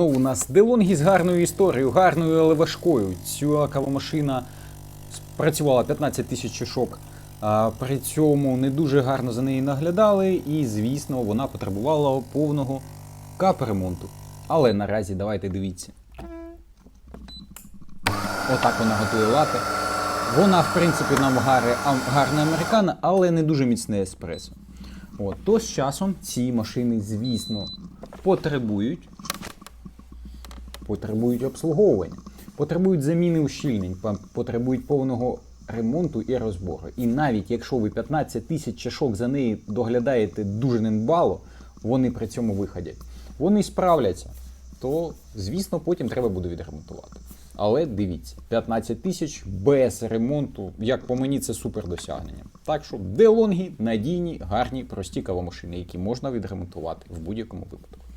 Ну, у нас Делонгі з гарною історією, гарною, але важкою. Ця кавомашина працювала 15 тисяч чашок. При цьому не дуже гарно за нею наглядали, і, звісно, вона потребувала повного капремонту. Але наразі давайте дивіться. Отак вона готує лати. Вона, в принципі, нам гарна американа, але не дуже міцне еспресо. От, то з часом ці машини, звісно, потребують потребують обслуговування, потребують заміни ущільнень, потребують повного ремонту і розбору. І навіть якщо ви 15 тисяч чашок за неї доглядаєте дуже недбало, вони при цьому виходять. Вони справляться, то звісно потім треба буде відремонтувати. Але дивіться, 15 тисяч без ремонту, як по мені, це супер досягнення. Так що делонгі надійні, гарні, прості кавомашини, які можна відремонтувати в будь-якому випадку.